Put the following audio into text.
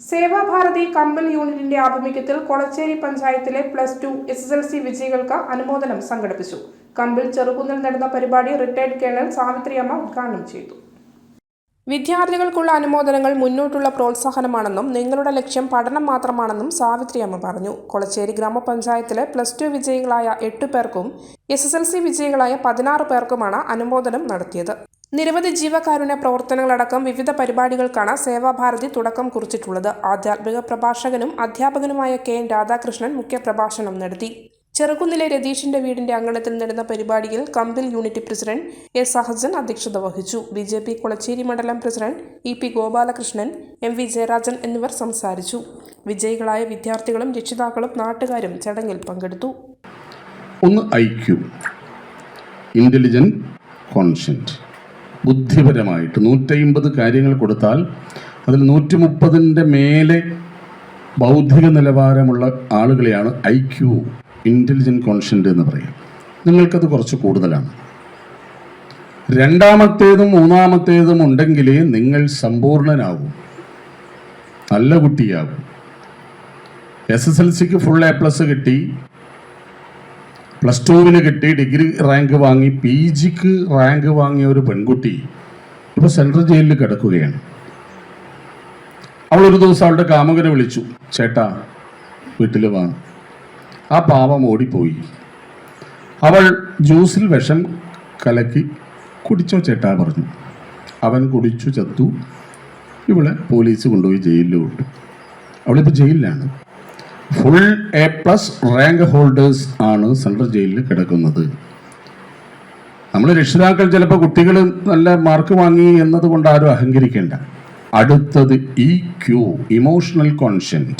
Seva Bharati compel യൂണിറ്റിന്റെ ആഭിമുഖ്യത്തിൽ കൊളച്ചേരി പഞ്ചായത്തിലെ plus two S S L C വിജയികൾക്ക് അനുമോദനം സംഘടിപ്പിച്ചു. കമ്പിൽ ചെറുകുന്നിൽ നടന്ന പരിപാടി റിട്ടയർഡ് കേണൽ സാവിത്രിയമ്മ ഉദ്ഘാടനം ചെയ്തു. വിദ്യാർത്ഥികൾക്കുള്ള അനുമോദനങ്ങൾ മുന്നോട്ടുള്ള പ്രോത്സാഹനമാണെന്നും നിങ്ങളുടെ ലക്ഷ്യം പഠനം മാത്രമാണെന്നും സാവിത്രിയമ്മ പറഞ്ഞു. കൊളച്ചേരി ഗ്രാമപഞ്ചായത്തിലെ പ്ലസ് ടു വിജയികളായ എട്ട് പേർക്കും എസ് എസ് എൽ സി വിജയികളായ പതിനാറ് പേർക്കുമാണ് അനുമോദനം നടത്തിയത്. നിരവധി ജീവകാരുണ്യ പ്രവർത്തനങ്ങളടക്കം വിവിധ പരിപാടികൾക്കാണ് സേവാഭാരതി തുടക്കം കുറിച്ചിട്ടുള്ളത്. ആധ്യാത്മിക പ്രഭാഷകനും അധ്യാപകനുമായ കെ. എൻ. രാധാകൃഷ്ണൻ മുഖ്യപ്രഭാഷണം നടത്തി. ചെറുകുന്നിലെ രതീഷിന്റെ വീടിന്റെ അങ്കണത്തിൽ നടന്ന പരിപാടിയിൽ Kambil unit president A Sahajan അധ്യക്ഷത വഹിച്ചു. ബി. ജെ. പി കൊളച്ചേരി മണ്ഡലം president E. P. Gopalakrishnan M. V. Jayarajan എന്നിവർ സംസാരിച്ചു. വിജയികളായ വിദ്യാർത്ഥികളും രക്ഷിതാക്കളും നാട്ടുകാരും ചടങ്ങിൽ പങ്കെടുത്തു. ഒന്ന് ഐ ഇന്റലിജന്റ് കോൺഷ്യന്റ് ബുദ്ധിപരമായിട്ട് നൂറ്റമ്പത് കാര്യങ്ങൾ കൊടുത്താൽ അതിൽ നൂറ്റി മുപ്പതിന്റെ മേലെ ബൗദ്ധിക നിലവാരമുള്ള ആളുകളെയാണ് ഐ ക്യു ഇന്റലിജന്റ് കോൺഷ്യന്റ് എന്ന് പറയും നിങ്ങൾക്കത് കുറച്ച് കൂടുതലാണ്. രണ്ടാമത്തേതും മൂന്നാമത്തേതും ഉണ്ടെങ്കിലേ നിങ്ങൾ സമ്പൂർണനാവും നല്ല കുട്ടിയാകും. എസ് എസ് എൽ സിക്ക് ഫുൾ എ പ്ലസ് കിട്ടി. പ്ലസ് ടുവിന് കിട്ടി ഡിഗ്രി റാങ്ക് വാങ്ങി പി ജിക്ക് റാങ്ക് വാങ്ങിയ ഒരു പെൺകുട്ടി ഇപ്പോൾ സെൻട്രൽ ജയിലിൽ കിടക്കുകയാണ്. അവൾ ഒരു ദിവസം അവളുടെ കാമുകനെ വിളിച്ചു ചേട്ടാ വീട്ടിൽ വാ. ആ പാവം ഓടിപ്പോയി. അവൾ ജ്യൂസിൽ വിഷം കലക്കി കുടിച്ചോ ചേട്ടാ പറഞ്ഞു. അവൻ കുടിച്ചു ചത്തു. ഇവളെ പോലീസ് കൊണ്ടുപോയി ജയിലിൽ വിട്ടു അവളിപ്പോൾ ജയിലിലാണ്. Full A plus rank holders ആണ് സെൻട്രൽ ജയിലിൽ കിടക്കുന്നത്. നമ്മൾ രക്ഷിതാക്കൾ ചിലപ്പോൾ കുട്ടികൾ നല്ല മാർക്ക് വാങ്ങി എന്നതുകൊണ്ട് ആരും അഹങ്കരിക്കേണ്ട. അടുത്തത് ഇ ക്യൂ ഇമോഷണൽ കോൺഷ്യന്റ്